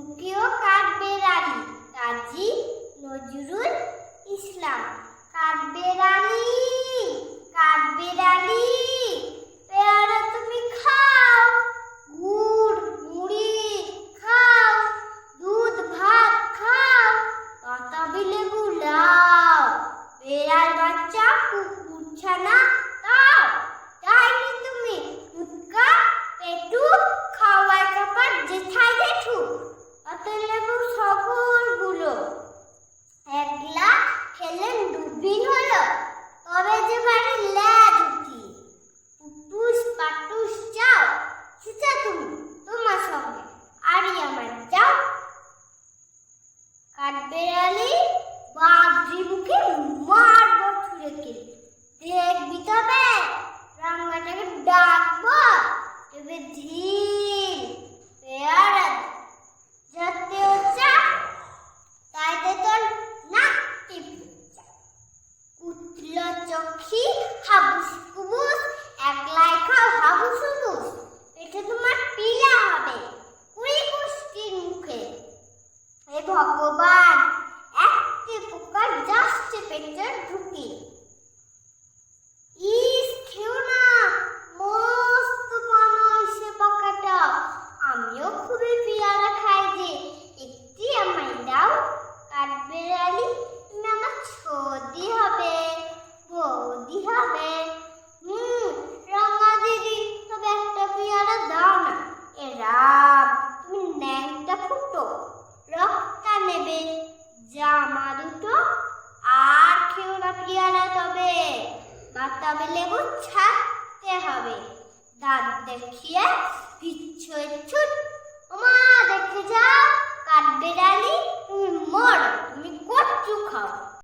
টুকি ও কাঠবেড়ালি কাজী নজরুল ইসলাম। কাঠবেড়ালি কাঠবেড়ালি পেয়ারা তুমি খাও, গুড়, মুড়ি খাও, দুধ, ভাত খাও বাতাবি লেবু লাও, বেড়াল বাচ্চা কুকুর ছানা তাও তাইনি তুমি ফুটকা পেটু, খাওয়ার কাপড় জেঠাই অত লেবু সকলগুলো একলা খেলেন দুদিন হলো। তবে যে বাড়ি ল্যাদ উঠি পুটুস পাটুস চাও? চুচা তুমি, তোমার সঙ্গে। আরই আমার যাও। কাঠবেড়ালি বাঘরি মুখে মারবো ছুঁড়েকে দেখবি তবে রাঙ্গাটাকে ডাকবো। তবে ধীর ভগবান। একটি পোকা যাচ্ছে পেটে ঢুকি। ইস, খেও না। মস্ত বানাইছে পোকাটা। আমিও খুবই পেয়ারা খাই যে। একটি আমায় দাও কাঠবেড়ালি আমার ছদি হবে, বৌদি হবে। হুম, রঙা দিদি, তবে একটা পেয়ারা দাও না। এ রাম, তুমি ন্যাংটা ফুটো। রক্তটা নেবে। জামা দুটো, আর খেও না পিয়ারা তবে। বাতাবে লেবু ছাড়তে হবে। দাঁত দেখিয়ে পিছুয়ে ছুট, ওমা দেখে যাও।